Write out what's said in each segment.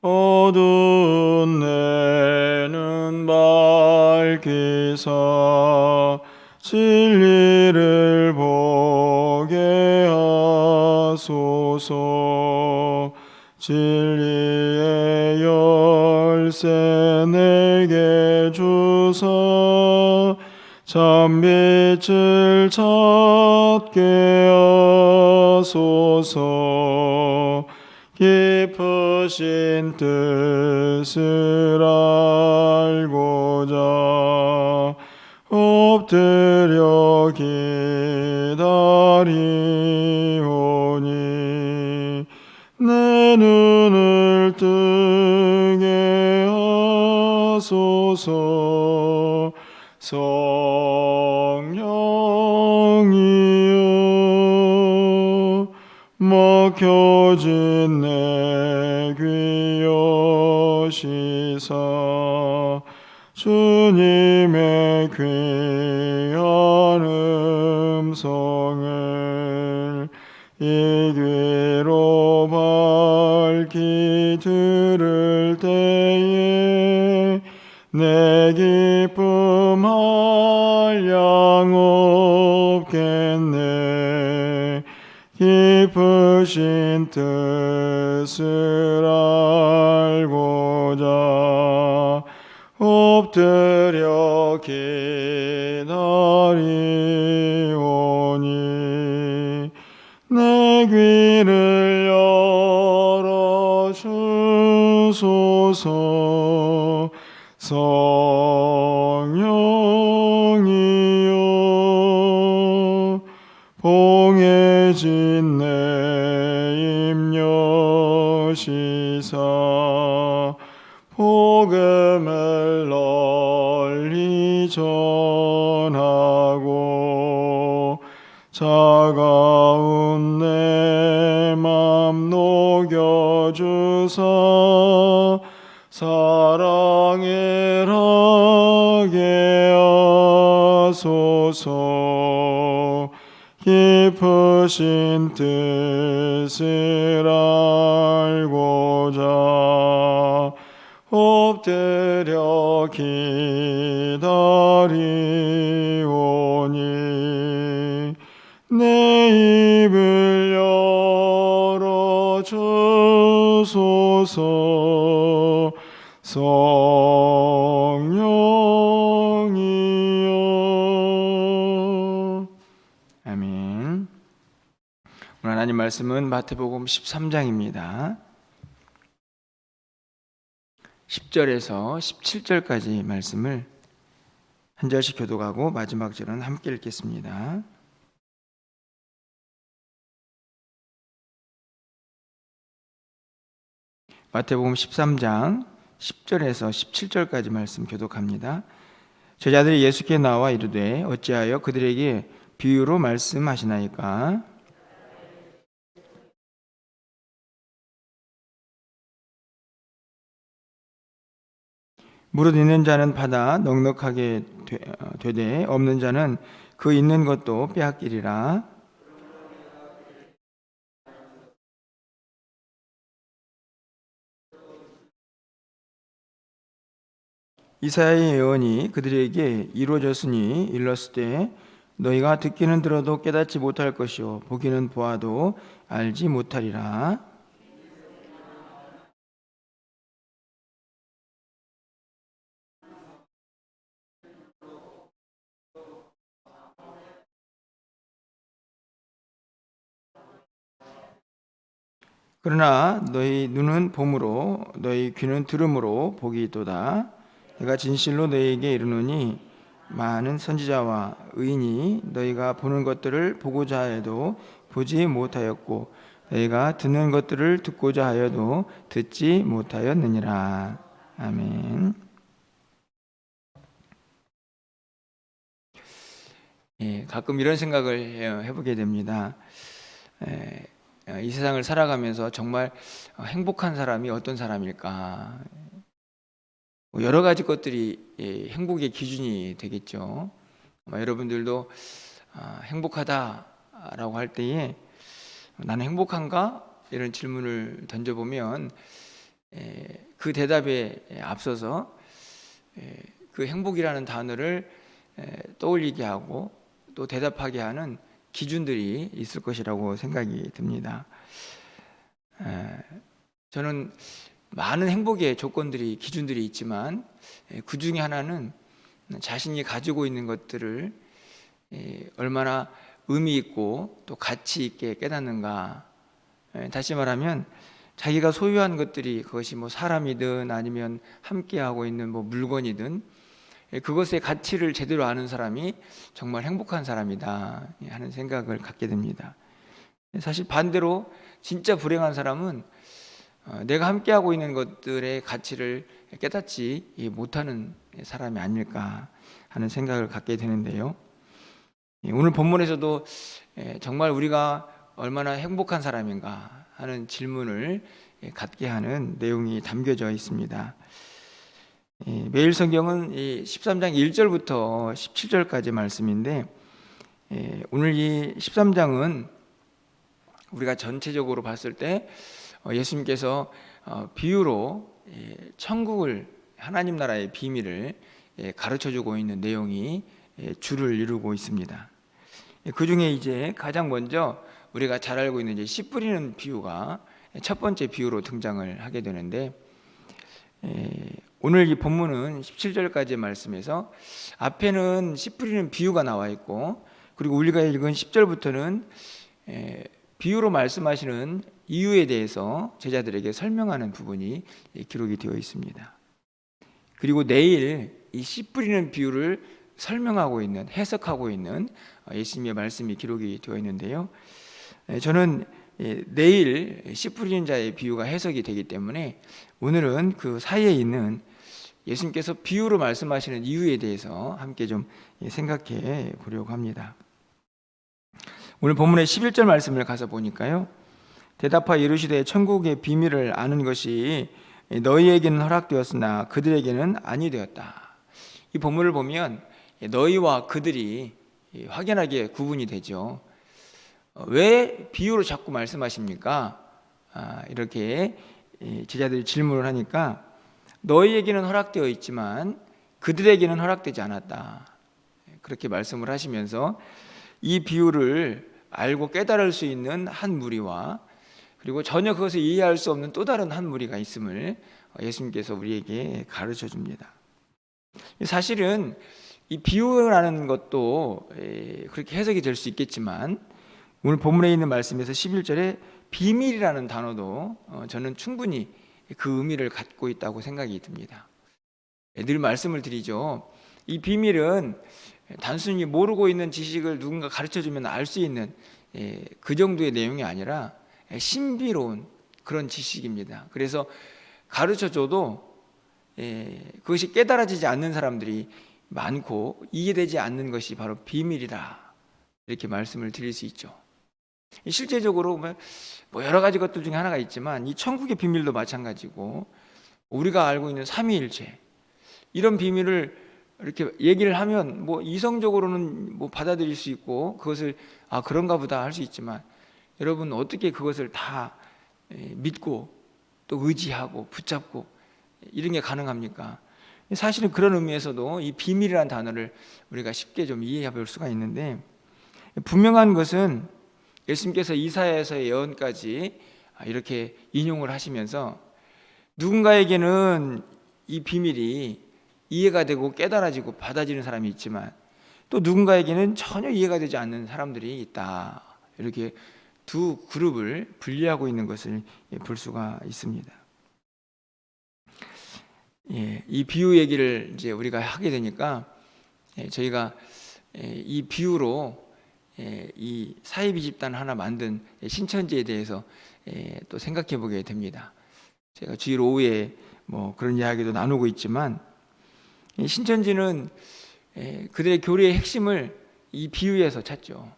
어두운 내는 밝히사 진리를 보게 하소서. 진리의 열쇠 내게 주사 참빛을 찾게 하소서 깊으신 뜻을 알고자 엎드려 기다리오니 내 눈 귀여시사 주님의 귀한 음성을 이 귀로 밝히 들을 때에 내 기쁨 한량 없겠네. 깊으신 뜻을 알고 자 엎드려 기다리오니 내 귀를 열어 주소서. 성령이여 봉해진 내 임여 시사 복음을 널리 전하고 차가운 내 맘 녹여주사 사랑을 하게 하소서. 깊으신 뜻을 알고자 엎드려 기다리오니 내 입을 열어 주소서. 성령이여. 아멘. 오늘 하나님 말씀은 마태복음 13장입니다 10절에서 17절까지 말씀을 한 절씩 교독하고 마지막 절은 함께 읽겠습니다. 마태복음 13장 10절에서 17절까지 말씀 교독합니다. 제자들이 예수께 나와 이르되 어찌하여 그들에게 비유로 말씀하시나이까 무릇 있는 자는 받아 넉넉하게 되- 어, 되되 없는 자는 그 있는 것도 빼앗기리라. 이사야의 예언이 그들에게 이루어졌으니 일렀을 때 너희가 듣기는 들어도 깨닫지 못할 것이요 보기는 보아도 알지 못하리라. 그러나 너희 눈은 봄으로 너희 귀는 들음으로 복이 있도다. 내가 진실로 너희에게 이르노니 많은 선지자와 의인이 너희가 보는 것들을 보고자 해도 보지 못하였고 너희가 듣는 것들을 듣고자 하여도 듣지 못하였느니라. 아멘. 예, 가끔 이런 생각을 해- 해보게 됩니다. 에, 어, 이 세상을 살아가면서 정말 어, 행복한 사람이 어떤 사람일까? 뭐 여러 가지 것들이 예, 행복의 기준이 되겠죠. 아마 여러분들도 아, 행복하다라고 할 때에 나는 행복한가? 이런 질문을 던져보면 에, 그 대답에 앞서서 에, 그 행복이라는 단어를 에, 떠올리게 하고 또 대답하게 하는 기준들이 있을 것이라고 생각이 듭니다. 에, 저는 많은 행복의 조건들이 기준들이 있지만 에, 그 중에 하나는 자신이 가지고 있는 것들을 에, 얼마나 의미 있고 또 가치 있게 깨닫는가. 에, 다시 말하면 자기가 소유한 것들이 그것이 뭐 사람이든 아니면 함께 하고 있는 뭐 물건이든 예, 그것의 가치를 제대로 아는 사람이 정말 행복한 사람이다 하는 생각을 갖게 됩니다. 사실 반대로 진짜 불행한 사람은 어, 내가 함께하고 있는 것들의 가치를 깨닫지 못하는 사람이 아닐까 하는 생각을 갖게 되는데요. 예, 오늘 본문에서도 예, 정말 우리가 얼마나 행복한 사람인가 하는 질문을 예, 갖게 하는 내용이 담겨져 있습니다. 예, 매일 성경은 이 13장 1절부터 17절까지 말씀인데 예, 오늘 이 13장은 우리가 전체적으로 봤을 때 어, 예수님께서 어, 비유로 예, 천국을 하나님 나라의 비밀을 예, 가르쳐 주고 있는 내용이 예, 주를 이루고 있습니다. 예, 그 중에 이제 가장 먼저 우리가 잘 알고 있는 이제 씨 뿌리는 비유가 첫 번째 비유로 등장을 하게 되는데 예, 오늘 이 본문은 17절까지의 말씀에서 앞에는 씨 뿌리는 비유가 나와 있고 그리고 우리가 읽은 10절부터는 예, 비유로 말씀하시는 이유에 대해서 제자들에게 설명하는 부분이 예, 기록이 되어 있습니다. 그리고 내일 이 씨 뿌리는 비유를 설명하고 있는 해석하고 있는 어, 예수님의 말씀이 기록이 되어 있는데요. 예, 저는 예, 내일 씨 뿌리는 자의 비유가 해석이 되기 때문에 오늘은 그 사이에 있는 예수님께서 비유로 말씀하시는 이유에 대해서 함께 좀 예, 생각해 보려고 합니다. 오늘 본문의 11절 말씀을 가서 보니까요. 대답하여 이르시되 천국의 비밀을 아는 것이 너희에게는 허락되었으나 그들에게는 아니 되었다. 이 본문을 보면 너희와 그들이 확연하게 구분이 되죠. 어, 왜 비유로 자꾸 말씀하십니까? 아, 이렇게 제자들이 질문을 하니까 너희에게는 허락되어 있지만 그들에게는 허락되지 않았다. 그렇게 말씀을 하시면서 이 비유를 알고 깨달을 수 있는 한 무리와 그리고 전혀 그것을 이해할 수 없는 또 다른 한 무리가 있음을 예수님께서 우리에게 가르쳐 줍니다. 사실은 이 비유라는 것도 그렇게 해석이 될 수 있겠지만 오늘 본문에 있는 말씀에서 11절에 비밀이라는 단어도 어, 저는 충분히 그 의미를 갖고 있다고 생각이 듭니다. 늘 말씀을 드리죠. 이 비밀은 단순히 모르고 있는 지식을 누군가 가르쳐 주면 알 수 있는 예, 그 정도의 내용이 아니라 신비로운 그런 지식입니다. 그래서 가르쳐 줘도 예, 그것이 깨달아지지 않는 사람들이 많고 이해되지 않는 것이 바로 비밀이다. 이렇게 말씀을 드릴 수 있죠. 실제적으로 뭐 여러 가지 것들 중에 하나가 있지만 이 천국의 비밀도 마찬가지고 우리가 알고 있는 삼위일체 이런 비밀을 이렇게 얘기를 하면 뭐 이성적으로는 뭐 받아들일 수 있고 그것을 아 그런가 보다 할 수 있지만 여러분 어떻게 그것을 다 믿고 또 의지하고 붙잡고 이런 게 가능합니까? 사실은 그런 의미에서도 이 비밀이라는 단어를 우리가 쉽게 좀 이해해 볼 수가 있는데 분명한 것은 예수님께서 이사야에서의 예언까지 이렇게 인용을 하시면서 누군가에게는 이 비밀이 이해가 되고 깨달아지고 받아지는 사람이 있지만 또 누군가에게는 전혀 이해가 되지 않는 사람들이 있다. 이렇게 두 그룹을 분리하고 있는 것을 볼 수가 있습니다. 예, 이 비유 얘기를 이제 우리가 하게 되니까 예, 저희가 예, 이 비유로 예, 이 사이비 집단 하나 만든 신천지에 대해서 예, 또 생각해 보게 됩니다. 제가 주일 오후에 뭐 그런 이야기도 나누고 있지만 이 신천지는 예, 그들의 교리의 핵심을 이 비유에서 찾죠.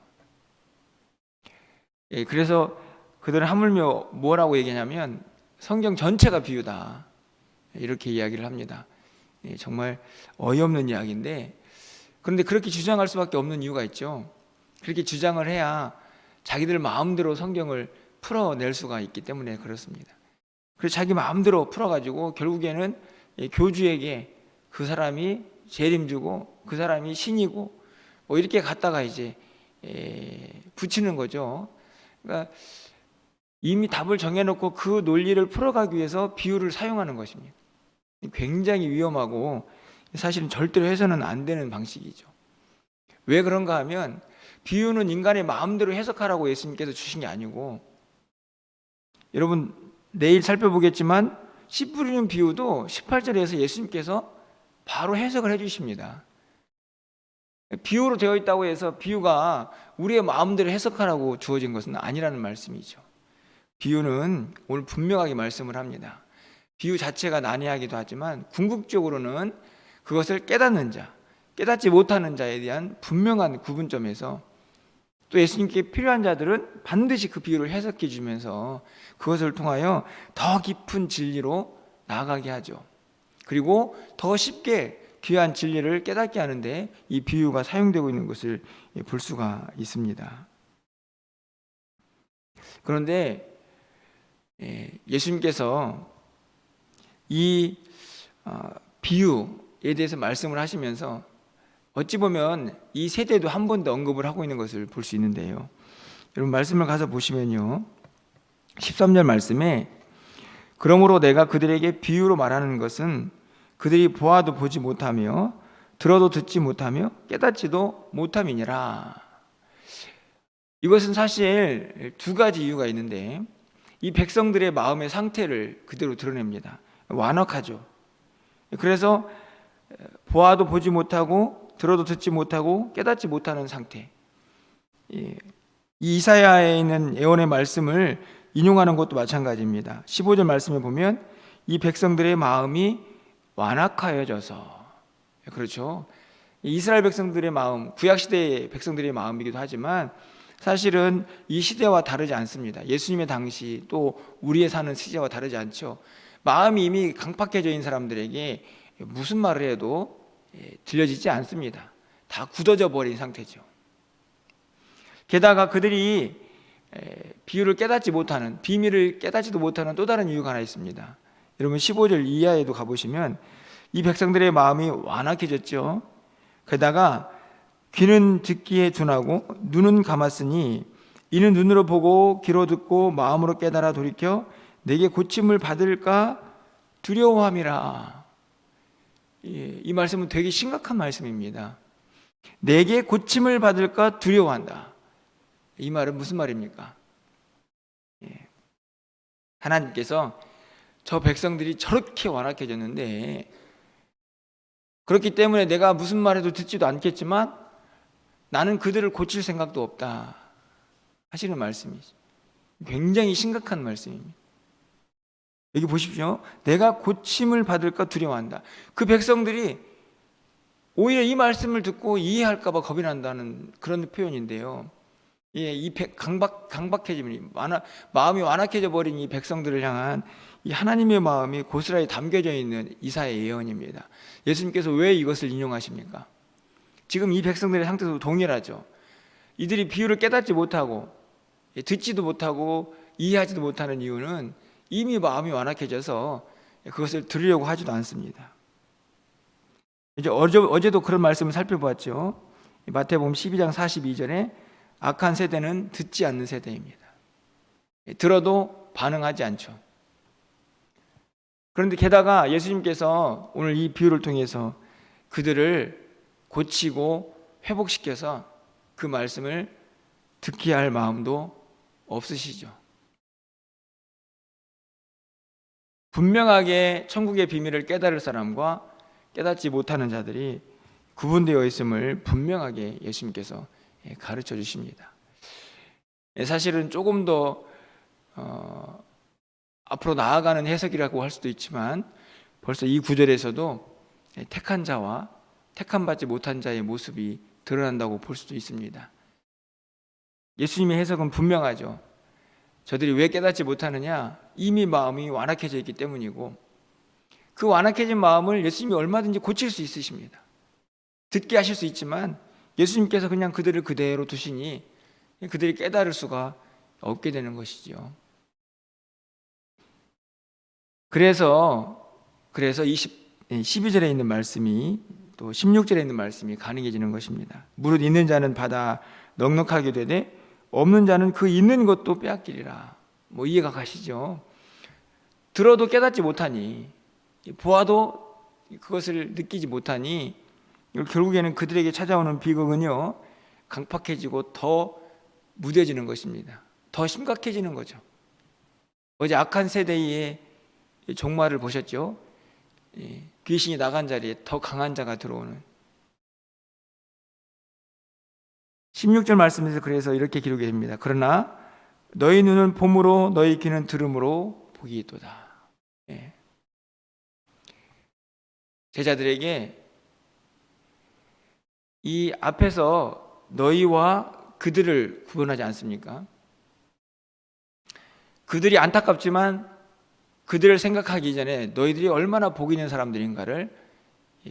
예, 그래서 그들은 하물며 뭐라고 얘기하냐면 성경 전체가 비유다. 이렇게 이야기를 합니다. 예, 정말 어이없는 이야기인데 그런데 그렇게 주장할 수밖에 없는 이유가 있죠. 그렇게 주장을 해야 자기들 마음대로 성경을 풀어낼 수가 있기 때문에 그렇습니다. 그래서 자기 마음대로 풀어가지고 결국에는 예, 교주에게 그 사람이 재림주고 그 사람이 신이고 뭐 이렇게 갖다가 이제 예, 붙이는 거죠. 그러니까 이미 답을 정해놓고 그 논리를 풀어가기 위해서 비유를 사용하는 것입니다. 굉장히 위험하고 사실은 절대로 해서는 안 되는 방식이죠. 왜 그런가 하면 비유는 인간의 마음대로 해석하라고 예수님께서 주신 게 아니고 여러분 내일 살펴보겠지만 씨 뿌리는 비유도 18절에서 예수님께서 바로 해석을 해 주십니다. 비유로 되어 있다고 해서 비유가 우리의 마음대로 해석하라고 주어진 것은 아니라는 말씀이죠. 비유는 오늘 분명하게 말씀을 합니다. 비유 자체가 난해하기도 하지만 궁극적으로는 그것을 깨닫는 자, 깨닫지 못하는 자에 대한 분명한 구분점에서 또 예수님께 필요한 자들은 반드시 그 비유를 해석해 주면서 그것을 통하여 더 깊은 진리로 나아가게 하죠. 그리고 더 쉽게 귀한 진리를 깨닫게 하는데 이 비유가 사용되고 있는 것을 볼 수가 있습니다. 그런데 예, 예수님께서 이 어, 비유에 대해서 말씀을 하시면서 어찌 보면 이 세대도 한 번 더 언급을 하고 있는 것을 볼 수 있는데요. 여러분 말씀을 가서 보시면요. 13절 말씀에 그러므로 내가 그들에게 비유로 말하는 것은 그들이 보아도 보지 못하며 들어도 듣지 못하며 깨닫지도 못함이니라. 이것은 사실 두 가지 이유가 있는데 이 백성들의 마음의 상태를 그대로 드러냅니다. 완악하죠. 그래서 보아도 보지 못하고 들어도 듣지 못하고 깨닫지 못하는 상태. 이 이사야에 있는 예언의 말씀을 인용하는 것도 마찬가지입니다. 15절 말씀에 보면 이 백성들의 마음이 완악하여져서 그렇죠. 이스라엘 백성들의 마음, 구약 시대의 백성들의 마음이기도 하지만 사실은 이 시대와 다르지 않습니다. 예수님의 당시 또 우리의 사는 시대와 다르지 않죠. 마음이 이미 강팍해져 있는 사람들에게 무슨 말을 해도 예, 들려지지 않습니다. 다 굳어져 버린 상태죠. 게다가 그들이 비유를 깨닫지 못하는 비밀을 깨닫지도 못하는 또 다른 이유가 하나 있습니다. 여러분 15절 이하에도 가보시면 이 백성들의 마음이 완악해졌죠. 게다가 귀는 듣기에 둔하고 눈은 감았으니 이는 눈으로 보고 귀로 듣고 마음으로 깨달아 돌이켜 내게 고침을 받을까 두려워함이라. 예, 이 말씀은 되게 심각한 말씀입니다. 내게 고침을 받을까 두려워한다. 이 말은 무슨 말입니까? 예. 하나님께서 저 백성들이 저렇게 완악해졌는데 그렇기 때문에 내가 무슨 말해도 듣지도 않겠지만 나는 그들을 고칠 생각도 없다 하시는 말씀이죠. 굉장히 심각한 말씀입니다. 여기 보십시오. 내가 고침을 받을까 두려워한다. 그 백성들이 오히려 이 말씀을 듣고 이해할까봐 겁이 난다는 그런 표현인데요. 예, 이 강박 강박해짐이 완화, 마음이 완악해져 버린 이 백성들을 향한 이 하나님의 마음이 고스란히 담겨져 있는 이사의 예언입니다. 예수님께서 왜 이것을 인용하십니까? 지금 이 백성들의 상태도 동일하죠. 이들이 비유를 깨닫지 못하고 예, 듣지도 못하고 이해하지도 못하는 이유는 이미 마음이 완악해져서 그것을 들으려고 하지도 않습니다. 이제 어제, 어제도 그런 말씀을 살펴보았죠. 마태복음 12장 42절에 악한 세대는 듣지 않는 세대입니다. 들어도 반응하지 않죠. 그런데 게다가 예수님께서 오늘 이 비유를 통해서 그들을 고치고 회복시켜서 그 말씀을 듣게 할 마음도 없으시죠. 분명하게 천국의 비밀을 깨달을 사람과 깨닫지 못하는 자들이 구분되어 있음을 분명하게 예수님께서 가르쳐 주십니다. 사실은 조금 더 어, 앞으로 나아가는 해석이라고 할 수도 있지만 벌써 이 구절에서도 택한 자와 택한 받지 못한 자의 모습이 드러난다고 볼 수도 있습니다. 예수님의 해석은 분명하죠. 저들이 왜 깨닫지 못하느냐? 이미 마음이 완악해져 있기 때문이고 그 완악해진 마음을 예수님이 얼마든지 고칠 수 있으십니다. 듣게 하실 수 있지만 예수님께서 그냥 그들을 그대로 두시니 그들이 깨달을 수가 없게 되는 것이죠. 그래서 그래서 20 12절에 있는 말씀이 또 16절에 있는 말씀이 가능해지는 것입니다. 무릇 있는 자는 받아 넉넉하게 되되 없는 자는 그 있는 것도 빼앗기리라. 뭐 이해가 가시죠? 들어도 깨닫지 못하니 보아도 그것을 느끼지 못하니 결국에는 그들에게 찾아오는 비극은요 강팍해지고 더 무뎌지는 것입니다. 더 심각해지는 거죠. 어제 악한 세대의 종말을 보셨죠? 예, 귀신이 나간 자리에 더 강한 자가 들어오는 16절 말씀에서 그래서 이렇게 기록이 됩니다. 그러나 너희 눈은 봄으로 너희 귀는 들음으로 복이 있도다. 예. 제자들에게 이 앞에서 너희와 그들을 구분하지 않습니까? 그들이 안타깝지만 그들을 생각하기 전에 너희들이 얼마나 복 있는 사람들인가를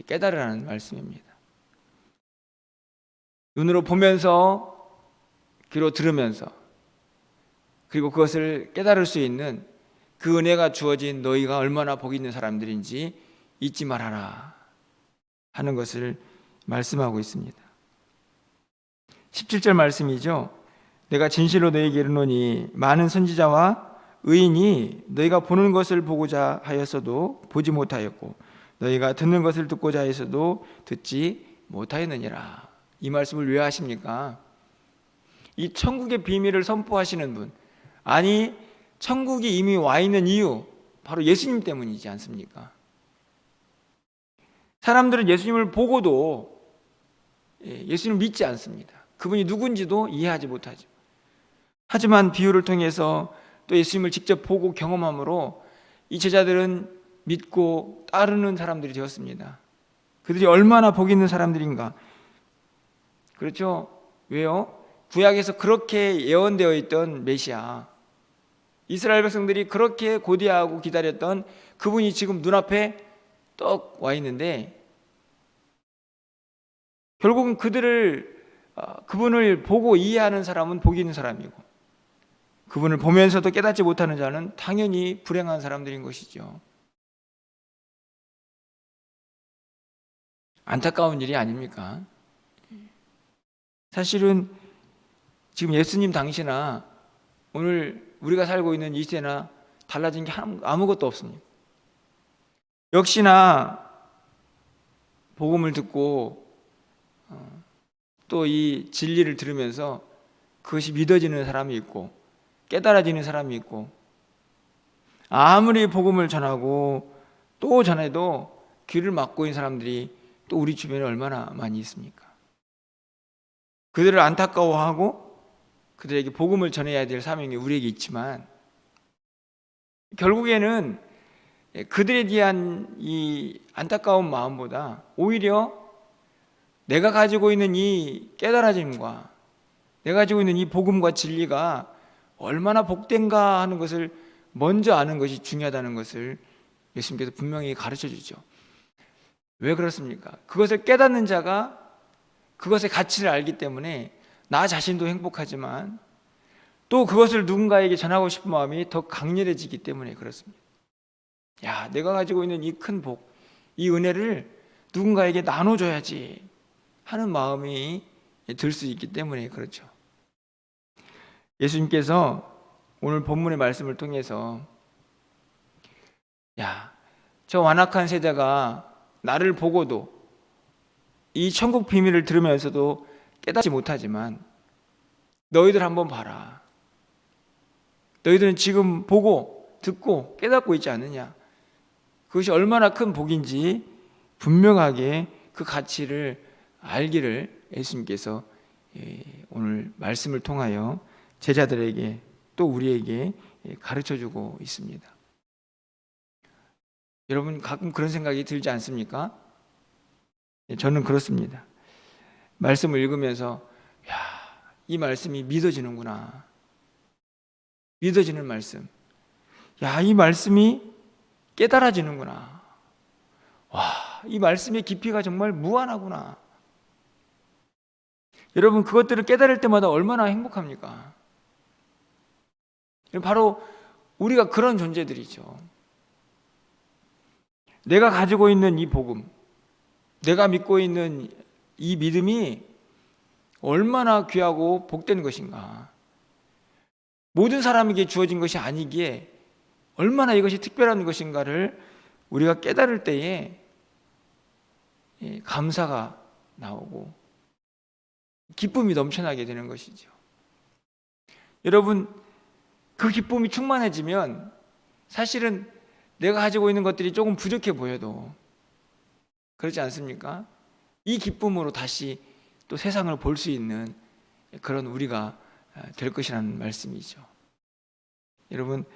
깨달으라는 말씀입니다. 눈으로 보면서 귀로 들으면서 그리고 그것을 깨달을 수 있는 그 은혜가 주어진 너희가 얼마나 복 있는 사람들인지 잊지 말아라 하는 것을 말씀하고 있습니다. 17절 말씀이죠. 내가 진실로 너희에게 이르노니 많은 선지자와 의인이 너희가 보는 것을 보고자 하였어도 보지 못하였고 너희가 듣는 것을 듣고자 하였어도 듣지 못하였느니라. 이 말씀을 왜 하십니까? 이 천국의 비밀을 선포하시는 분, 아니 천국이 이미 와 있는 이유 바로 예수님 때문이지 않습니까? 사람들은 예수님을 보고도 예, 예수님을 믿지 않습니다. 그분이 누군지도 이해하지 못하죠. 하지만 비유를 통해서 또 예수님을 직접 보고 경험함으로 이 제자들은 믿고 따르는 사람들이 되었습니다. 그들이 얼마나 복 있는 사람들인가. 그렇죠? 왜요? 구약에서 그렇게 예언되어 있던 메시아, 이스라엘 백성들이 그렇게 고대하고 기다렸던 그분이 지금 눈앞에 떡 와 있는데 결국은 그들을 어, 그분을 보고 이해하는 사람은 복이 있는 사람이고 그분을 보면서도 깨닫지 못하는 자는 당연히 불행한 사람들인 것이죠. 안타까운 일이 아닙니까? 사실은 지금 예수님 당시나 오늘 우리가 살고 있는 이 시대나 달라진 게 아무것도 없습니다. 역시나 복음을 듣고 어, 또이 진리를 들으면서 그것이 믿어지는 사람이 있고 깨달아지는 사람이 있고 아무리 복음을 전하고 또 전해도 귀를 막고 있는 사람들이 또 우리 주변에 얼마나 많이 있습니까? 그들을 안타까워하고 그들에게 복음을 전해야 될 사명이 우리에게 있지만 결국에는 그들에 대한 이 안타까운 마음보다 오히려 내가 가지고 있는 이 깨달아짐과 내가 가지고 있는 이 복음과 진리가 얼마나 복된가 하는 것을 먼저 아는 것이 중요하다는 것을 예수님께서 분명히 가르쳐 주죠. 왜 그렇습니까? 그것을 깨닫는 자가 그것의 가치를 알기 때문에 나 자신도 행복하지만 또 그것을 누군가에게 전하고 싶은 마음이 더 강렬해지기 때문에 그렇습니다. 야, 내가 가지고 있는 이 큰 복, 이 은혜를 누군가에게 나눠줘야지 하는 마음이 들 수 있기 때문에 그렇죠. 예수님께서 오늘 본문의 말씀을 통해서 야, 저 완악한 세대가 나를 보고도 이 천국 비밀을 들으면서도 깨닫지 못하지만 너희들 한번 봐라. 너희들은 지금 보고 듣고 깨닫고 있지 않느냐? 그것이 얼마나 큰 복인지 분명하게 그 가치를 알기를 예수님께서 예, 오늘 말씀을 통하여 제자들에게 또 우리에게 예, 가르쳐 주고 있습니다. 여러분 가끔 그런 생각이 들지 않습니까? 예, 저는 그렇습니다. 말씀을 읽으면서 야, 이 말씀이 믿어지는구나. 믿어지는 말씀. 야, 이 말씀이 깨달아지는구나. 와, 이 말씀의 깊이가 정말 무한하구나. 여러분, 그것들을 깨달을 때마다 얼마나 행복합니까? 바로 우리가 그런 존재들이죠. 내가 가지고 있는 이 복음, 내가 믿고 있는 이 믿음이 얼마나 귀하고 복된 것인가. 모든 사람에게 주어진 것이 아니기에 얼마나 이것이 특별한 것인가를 우리가 깨달을 때에 예, 감사가 나오고 기쁨이 넘쳐나게 되는 것이죠. 여러분, 그 기쁨이 충만해지면 사실은 내가 가지고 있는 것들이 조금 부족해 보여도 그렇지 않습니까? 이 기쁨으로 다시 또 세상을 볼 수 있는 그런 우리가 될 것이라는 말씀이죠. 여러분,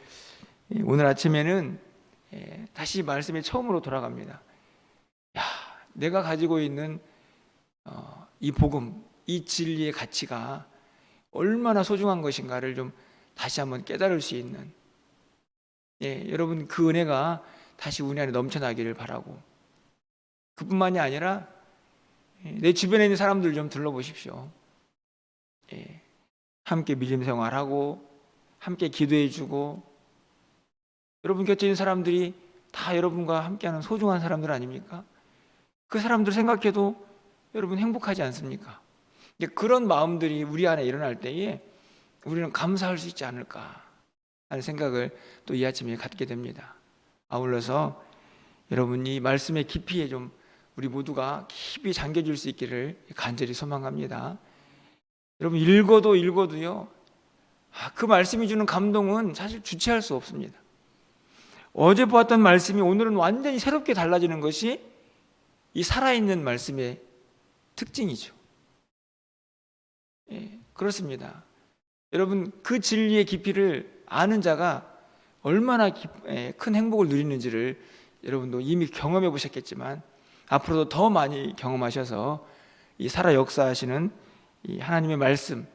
오늘 아침에는 예, 다시 말씀에 처음으로 돌아갑니다. 야, 내가 가지고 있는 어, 이 복음, 이 진리의 가치가 얼마나 소중한 것인가를 좀 다시 한번 깨달을 수 있는 예, 여러분 그 은혜가 다시 우리 안에 넘쳐나기를 바라고 그뿐만이 아니라 예, 내 주변에 있는 사람들 좀 둘러보십시오. 예, 함께 믿음 생활하고 함께 기도해주고 여러분 곁에 있는 사람들이 다 여러분과 함께하는 소중한 사람들 아닙니까? 그 사람들 생각해도 여러분 행복하지 않습니까? 그런 마음들이 우리 안에 일어날 때에 우리는 감사할 수 있지 않을까 하는 생각을 또 이 아침에 갖게 됩니다. 아울러서 여러분 이 말씀의 깊이에 좀 우리 모두가 깊이 잠겨질 수 있기를 간절히 소망합니다. 여러분 읽어도 읽어도요. 아, 그 말씀이 주는 감동은 사실 주체할 수 없습니다. 어제 보았던 말씀이 오늘은 완전히 새롭게 달라지는 것이 이 살아있는 말씀의 특징이죠. 예, 그렇습니다. 여러분 그 진리의 깊이를 아는 자가 얼마나 깊, 예, 큰 행복을 누리는지를 여러분도 이미 경험해 보셨겠지만 앞으로도 더 많이 경험하셔서 이 살아 역사하시는 이 하나님의 말씀,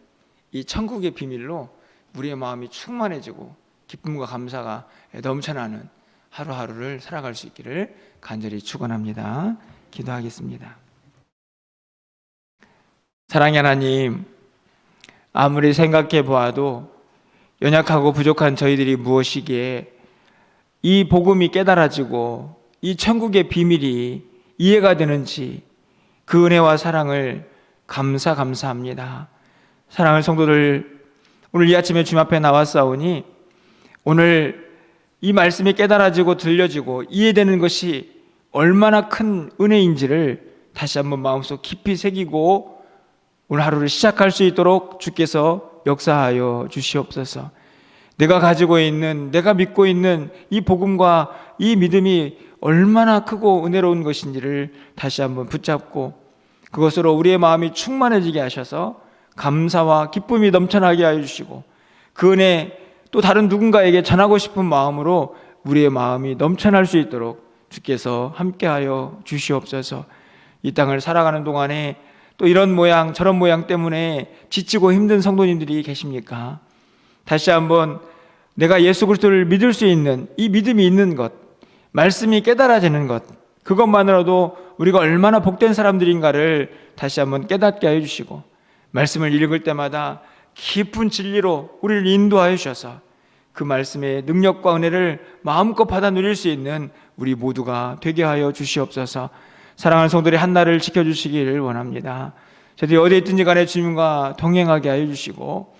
이 천국의 비밀로 우리의 마음이 충만해지고 기쁨과 감사가 넘쳐나는 하루하루를 살아갈 수 있기를 간절히 축원합니다. 기도하겠습니다. 사랑의 하나님, 아무리 생각해 보아도 연약하고 부족한 저희들이 무엇이기에 이 복음이 깨달아지고 이 천국의 비밀이 이해가 되는지 그 은혜와 사랑을 감사 감사합니다. 사랑하는 성도들 오늘 이 아침에 주님 앞에 나왔사오니 오늘 이 말씀이 깨달아지고 들려지고 이해되는 것이 얼마나 큰 은혜인지를 다시 한번 마음속 깊이 새기고 오늘 하루를 시작할 수 있도록 주께서 역사하여 주시옵소서. 내가 가지고 있는, 내가 믿고 있는 이 복음과 이 믿음이 얼마나 크고 은혜로운 것인지를 다시 한번 붙잡고 그것으로 우리의 마음이 충만해지게 하셔서 감사와 기쁨이 넘쳐나게 하여 주시고 그 은혜 또 다른 누군가에게 전하고 싶은 마음으로 우리의 마음이 넘쳐날 수 있도록 주께서 함께하여 주시옵소서 이 땅을 살아가는 동안에 또 이런 모양 저런 모양 때문에 지치고 힘든 성도님들이 계십니까? 다시 한번 내가 예수 그리스도를 믿을 수 있는 이 믿음이 있는 것, 말씀이 깨달아지는 것, 그것만으로도 우리가 얼마나 복된 사람들인가를 다시 한번 깨닫게 해 주시고 말씀을 읽을 때마다 깊은 진리로 우리를 인도하여 주셔서 그 말씀의 능력과 은혜를 마음껏 받아 누릴 수 있는 우리 모두가 되게 하여 주시옵소서. 사랑하는 성도들이 한나를 지켜주시기를 원합니다. 저들이 어디에 있든지 간에 주님과 동행하게 하여 주시고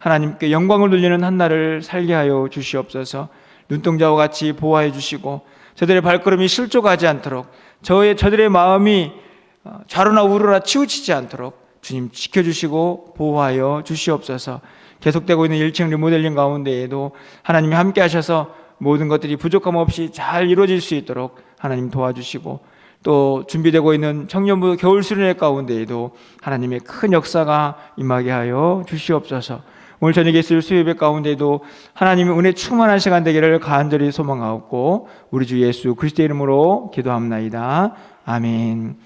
하나님께 영광을 돌리는 한나를 살게 하여 주시옵소서. 눈동자와 같이 보호해 주시고 저들의 발걸음이 실족하지 않도록 저의 저들의 마음이 어, 좌로나 우로나 치우치지 않도록 주님 지켜주시고 보호하여 주시옵소서. 계속되고 있는 1층 리모델링 가운데에도 하나님이 함께 하셔서 모든 것들이 부족함 없이 잘 이루어질 수 있도록 하나님 도와주시고 또 준비되고 있는 청년부 겨울 수련회 가운데에도 하나님의 큰 역사가 임하게 하여 주시옵소서. 오늘 저녁에 있을 수요예배 가운데도 하나님의 은혜 충만한 시간 되기를 간절히 소망하옵고 우리 주 예수 그리스도의 이름으로 기도합나이다. 아멘.